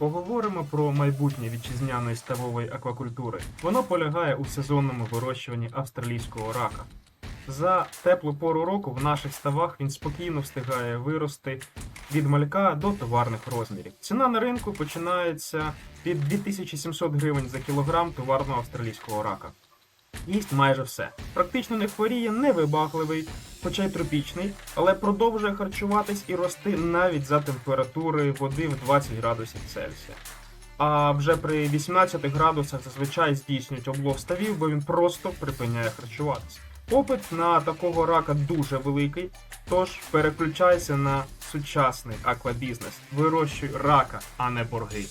Поговоримо про майбутнє вітчизняної ставової аквакультури. Воно полягає у сезонному вирощуванні австралійського рака. За теплу пору року в наших ставах він спокійно встигає вирости від малька до товарних розмірів. Ціна на ринку починається від 2700 гривень за кілограм товарного австралійського рака. Їсть майже все. Практично не хворіє, невибагливий, хоча й тропічний, але продовжує харчуватись і рости навіть за температури води в 20 градусів Цельсія. А вже при 18 градусах зазвичай здійснюють облов ставів, бо він просто припиняє харчуватися. Попит на такого рака дуже великий, тож переключайся на сучасний аквабізнес. Вирощуй рака, а не борги.